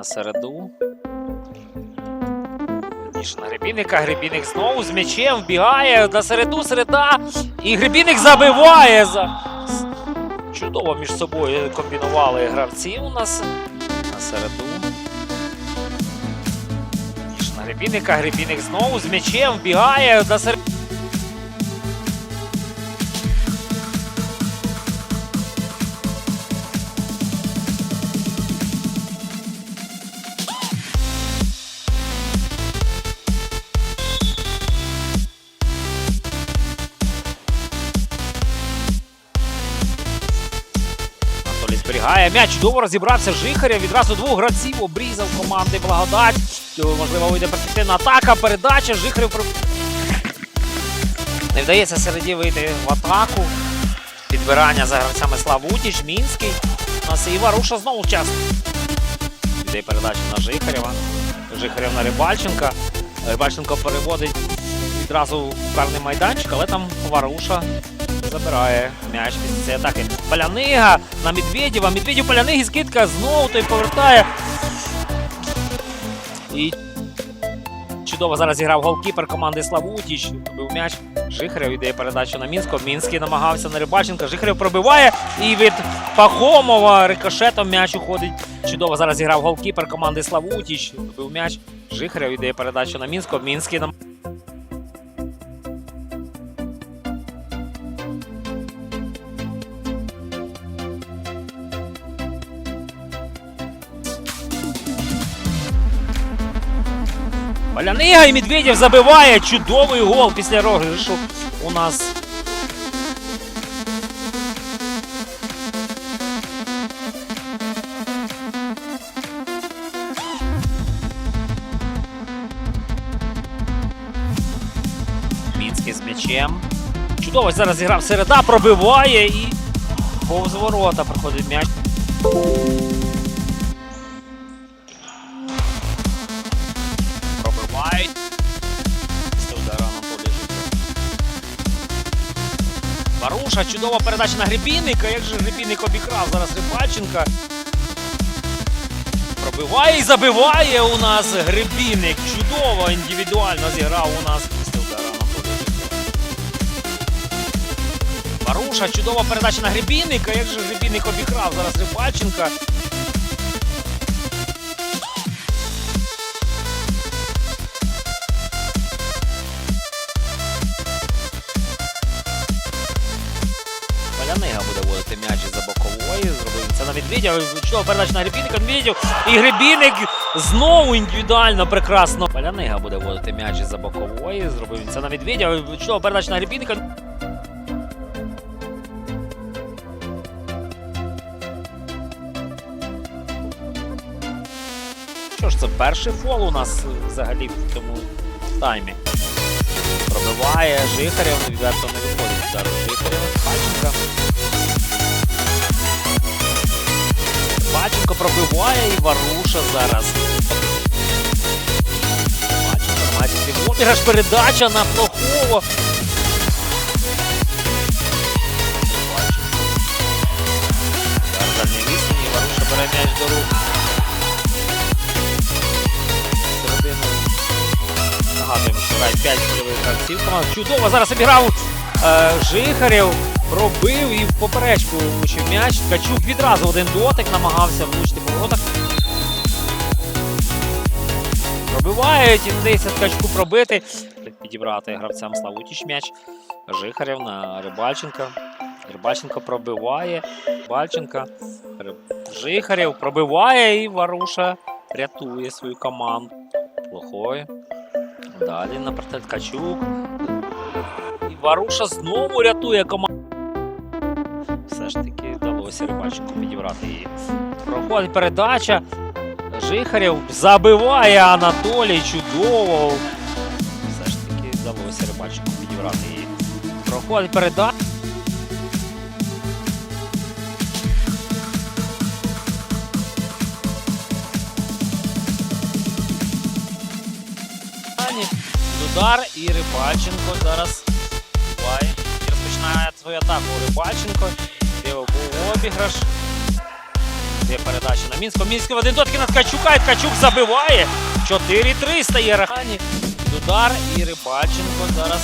на середу. Ніж на Гребінника. Гребінник знову з м'ячем вбігає на середу, середа. І Гребінник забиває. Чудово між собою комбінували гравці у нас на середу. Ніж на Гребінника. Гребінник знову з м'ячем вбігає на середу. Анатолій м'яч. Чудово розібрався Жихаря. Відразу двох гравців обрізав команди Благодать. Можливо, вийде перспективна атака. Передача. Жихарів не вдається середі вийти в атаку. Підбирання за гравцями Славутіч, Мінський. У нас і Варуша знову час. Йде передача на Жихарєва. Жихарєв на Рибальченка. Рибальченко переводить відразу карний майданчик, але там Варуша забирає м'яч після цієї атаки. Полянига на Медведєва. Медведєв Поляниги скидка знову той повертає. І чудово зараз зіграв голкіпер команди Славутіч. Був м'яч. Жихарєв йде передачу на Мінського. Мінський намагався на Рибаченка. Жихарєв пробиває. І від Пахомова рикошетом м'яч уходить. Чудово зараз зіграв голкіпер команди Славутіч. Був м'яч. Жихарєв йде передачу на Мінського. Мінський нам. Полянига і Медведєв забиває чудовий гол після розіграшу у нас. Мінський з м'ячем. Чудово зараз зіграв середа, пробиває і повз ворота проходить м'яч. Варуша, чудова передача на Гребінника. Як же Гребінник обіграв зараз Рибаченка. Пробиває і забиває у нас Гребінник. Чудово індивідуально зіграв у нас Анатолій чудова передача на Гребінника. Як же Гребінник обіграв зараз Рибаченка. Полянига м'яч із-за бокової. Зробив це на Медведя. Чудова передача на Гребінника. Медведєв. І Гребінник знову індивідуально прекрасно. Полянига буде водити м'яч із-за бокової. Зробив це на Медведя. Чудова передача на Гребінника. Що ж, це перший фол у нас взагалі в цьому таймі. Пробиває Жихарєв, відверто не виходить зараз Жихарєва. Паченка. Пробиває і Варуша зараз. Матінський обіграш, передача на. Зараз дальній відстані, Варуша бере м'яч до рук. Нагадуємо, що грають 5 польових гравців. Чудово зараз обіграв е, Жихарєв, пробив і в поперечку влучив м'яч. Ткачук відразу один дотик намагався влучити по. Пробивають і вдається Ткачку пробити. Підібрати гравцям Славутіч м'яч. Жихарєв на Рибальченка. Рибальченко пробиває. Рибальченка. Риб- Жихарєв пробиває і Варуша рятує свою команду. Плохой. Далі напроти Ткачук. І Варуша знову рятує команду. Ж таки вдалося Рибальченку підібрати її. Проходить передача. Жихарєв забиває Анатолій. Чудово. Все ж таки вдалося Рибальченку підібрати її. Проходить передача. Удар і Рибальченко зараз буває. І розпочинає свою атаку Рибальченко. Ліво був обіграш. Є передача на Мінську. Мінський в один дотки на Ткачука, і Ткачук забиває. 4-3 стає Рахані. Удар і Рибаченко зараз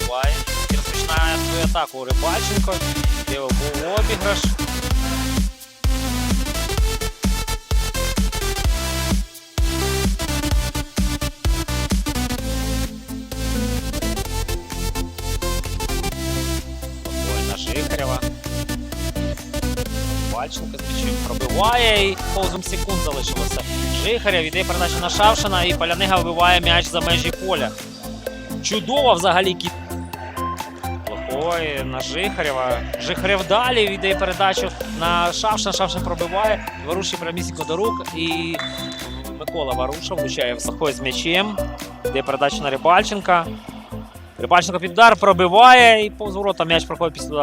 буває. Розпочинає свою атаку Рибаченко. Де був обіграш. Бальченко з м'ячем пробиває і повзом секунд залишилося. Жихарєв іде передача на Шавшина і Полянига вибиває м'яч за межі поля. Чудово взагалі кіт. Плохой на Жихарєва. Жихарєв далі віддає передачу на Шавшина. Шавшин пробиває. Варуші прямісінько до рук. І Микола Варуша влучає заходить з м'ячем. Йде передача на Рибальченка. Рибальченко під удар пробиває і повз ворота м'яч проходить після.